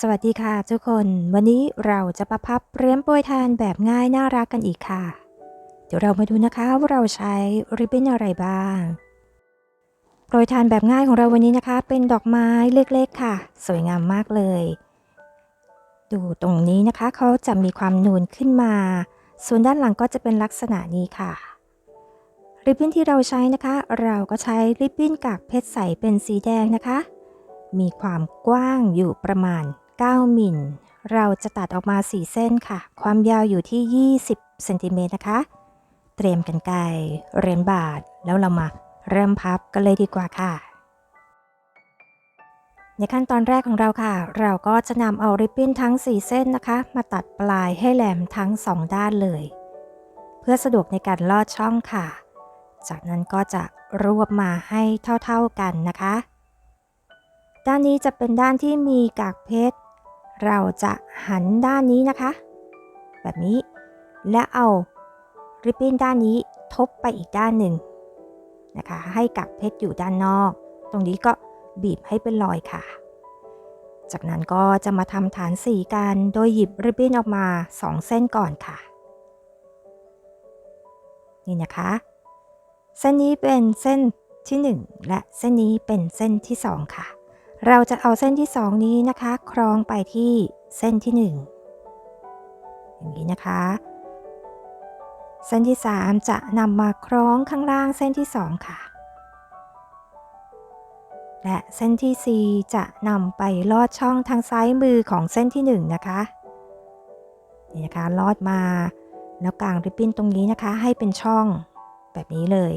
สวัสดีค่ะทุกคน วันนี้เราจะประพับเรียมโปรยทานแบบง่ายน่ารักกันอีกค่ะ เดี๋ยวเรามาดูนะคะว่าเราใช้ริบบิ้นอะไรบ้าง โปรยทานแบบง่ายของเราวันนี้นะคะ เป็นดอกไม้เล็กๆค่ะ สวยงามมากเลย ดูตรงนี้นะคะเขาจะมีความนูนขึ้นมา ส่วนด้านหลังก็จะเป็นลักษณะนี้ค่ะ ริบบิ้นที่เราใช้นะคะ เราก็ใช้ริบบิ้นกากเพชรใสเป็นสีแดงนะคะ มีความกว้างอยู่ประมาณ 9 มิล เราจะตัดออกมา 4 เส้นค่ะ ความยาวอยู่ที่ 20เซนติเมตรนะคะ เตรียมกันไกรเรียนบาทแล้วเรามาเริ่มพับกันเลยดีกว่าค่ะ ในขั้นตอนแรกของเราค่ะ เราก็จะนำเอาริบบิ้นทั้ง 4 เส้นนะคะ มาตัดปลายให้แหลมทั้ง 2 ด้านเลย เพื่อสะดวกในการลอดช่องค่ะ จากนั้นก็จะรวบมาให้เท่าๆกันนะคะ ด้านนี้จะเป็นด้านที่มีกากเพชร เราจะหันด้านนี้นะคะ แบบนี้ และเอาริบบิ้นด้านนี้ทบไปอีกด้านหนึ่งนะคะ ให้กากเพชรอยู่ด้านนอก ตรงนี้ก็บีบให้เป็นรอยค่ะ จากนั้นก็จะมาทำฐานสีกัน โดยหยิบริบบิ้นออกมา 2 เส้นก่อนค่ะ นี่นะคะ เส้นนี้เป็นเส้นที่ 1 และเส้นนี้เป็นเส้นที่ 2 ค่ะ เราจะเอาเส้นที่ 2 นี้นะคะคล้องไปที่เส้นที่ 1 อย่างนี้นะคะ เส้นที่ 3 จะนำมาคล้องข้างล่างเส้นที่ 2 ค่ะ และเส้นที่ 4 จะนำไปลอดช่องทางซ้ายมือของเส้นที่ 1 นะคะนี่นะคะลอดมา แล้วกางริบบิ้นตรงนี้นะคะ ให้เป็นช่อง แบบนี้เลย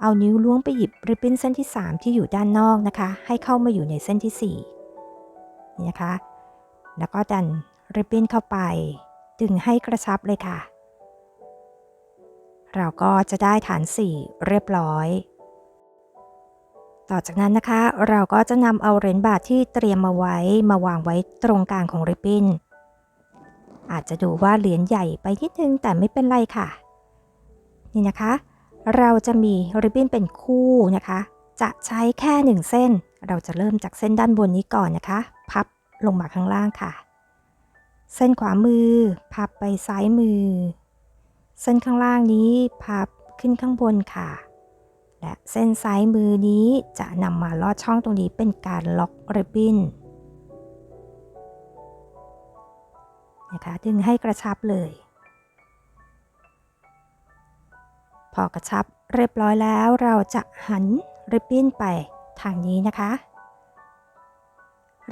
เอานิ้วล้วงไปหยิบริบบิ้นเส้นที่ 3 ที่อยู่ด้านนอกนะคะ ให้เข้ามาอยู่ในเส้นที่ 4 นี่นะคะ แล้วก็ดันริบบิ้นเข้าไป ดึงให้กระชับเลยค่ะ เราก็จะได้ฐาน 4 เรียบร้อย ต่อจากนั้นนะคะ เราก็จะนำเอาเหรียญบาทที่เตรียมมาไว้มาวางไว้ตรงกลางของริบบิ้นอาจจะดูว่าเหรียญใหญ่ไปนิดนึงแต่ไม่เป็นไรค่ะ นี่นะคะ เราจะมีริบบิ้นเป็นคู่นะคะ จะใช้แค่หนึ่งเส้น เราจะเริ่มจากเส้นด้านบนนี้ก่อนนะคะ พับลงมาข้างล่างค่ะ เส้นขวามือ พับไปซ้ายมือ เส้นข้างล่างนี้พับขึ้นข้างบนค่ะ และเส้นซ้ายมือนี้จะนำมาลอดช่องตรงนี้เป็นการล็อกริบบิ้นนะคะ ดึงให้กระชับเลย พอกระชับเรียบร้อยแล้วเราจะหันริบบิ้นไปทางนี้นะคะ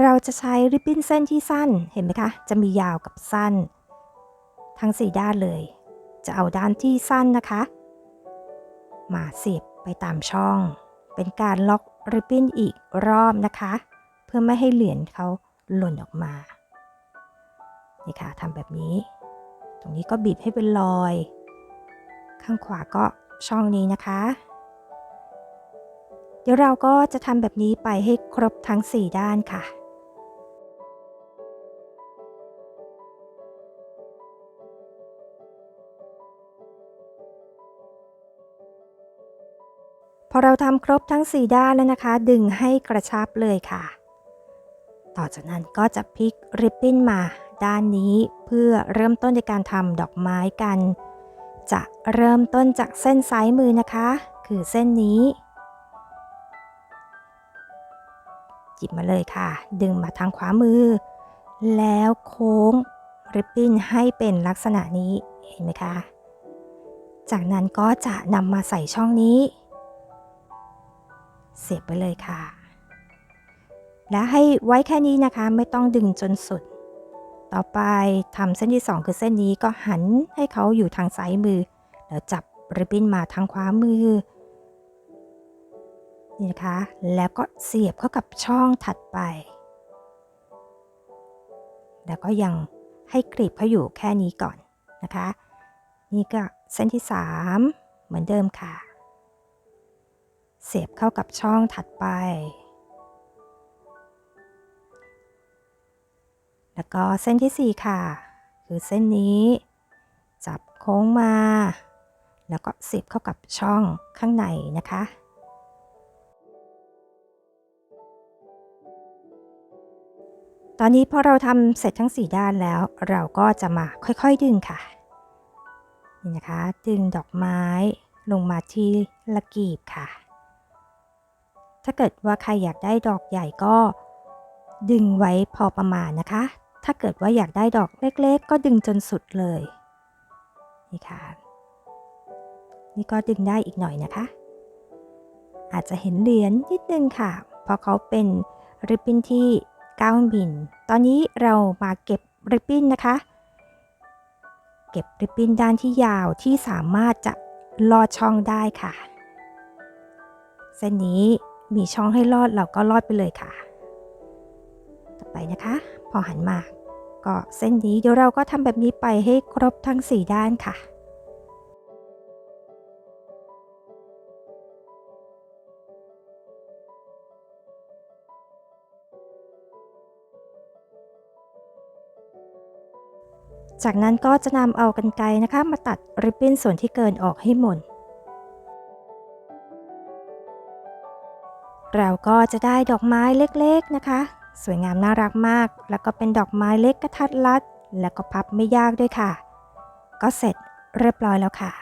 เราจะใช้ริบบิ้นเส้นที่สั้นเห็นไหมคะ จะมียาวกับสั้น ทั้ง 4 ด้านเลย จะเอาด้านที่สั้นนะคะ มาเสียบไปตามช่อง เป็นการล็อกริบบิ้นอีกรอบนะคะ เพื่อไม่ให้เหรียญเขาหล่นออกมา นี่ค่ะทำแบบนี้ ตรงนี้ก็บีบให้เป็นรอย ข้างขวาก็ช่องนี้นะคะ เดี๋ยวเราก็จะทำแบบนี้ไปให้ครบทั้ง 4 ด้านค่ะพอเราทำครบทั้ง 4 ด้านแล้วนะคะ ดึงให้กระชับเลยค่ะ ต่อจากนั้นก็จะพลิกริบบิ้นมาด้านนี้เพื่อเริ่มต้นในการทำดอกไม้กัน จะเริ่มต้นจากเส้นซ้ายมือนะคะ คือเส้นนี้จิบมาเลยค่ะ ดึงมาทางขวามือ แล้วโค้งริบบิ้นให้เป็นลักษณะนี้เห็นไหมคะ จากนั้นก็จะนำมาใส่ช่องนี้ เสียบไปเลยค่ะ และให้ไว้แค่นี้นะคะไม่ต้องดึงจนสุด ต่อไปทำเส้นที่ 2 คือเส้นนี้ก็หันให้เขาอยู่ทางซ้ายมือ แล้วจับริบบิ้นมาทางขวามือ นี่นะคะ แล้วก็เสียบเข้ากับช่องถัดไป แล้วก็ยังให้กรีบเขาอยู่แค่นี้ก่อนนะคะ นี่ก็เส้นที่ 3 เหมือนเดิมค่ะ เสียบเข้ากับช่องถัดไป แล้วก็เส้นที่ 4 ค่ะ คือเส้นนี้ จับโค้งมา แล้วก็เสียบเข้ากับช่องข้างในนะคะ ตอนนี้พอเราทำเสร็จทั้ง 4 ด้านแล้ว เราก็จะมาค่อยๆดึงค่ะ นี่นะคะ ดึงดอกไม้ลงมาที่ละกีบค่ะ ถ้าเกิดว่าใครอยากได้ดอกใหญ่ก็ดึงไว้พอประมาณนะคะ ถ้าเกิดว่าอยากได้ดอกเล็กๆ ก็ดึงจนสุดเลย นี่ค่ะ นี่ก็ดึงได้อีกหน่อยนะคะ อาจจะเห็นเหรียญนิดนึงค่ะ เพราะเขาเป็นริบบิ้นที่ก้าวบิน ตอนนี้เรามาเก็บริบบิ้นนะคะ เก็บริบบิ้นด้านที่ยาวที่สามารถจะลอดช่องได้ค่ะ เส้นนี้มีช่องให้ลอดเราก็ลอดไปเลยค่ะ ต่อไปนะคะ พอหันมา ก็เส้นนี้เดี๋ยวเราก็ทำแบบนี้ไปให้ครบทั้ง 4 ด้านค่ะจากนั้นก็จะนำเอากันไกรนะคะมาตัดริบบิ้นส่วนที่เกินออกให้หมด เราก็จะได้ดอกไม้เล็กๆนะคะ สวยงามน่ารักมาก แล้วก็เป็นดอกไม้เล็กกระทัดรัด แล้วก็พับไม่ยากด้วยค่ะ ก็เสร็จเรียบร้อยแล้วค่ะ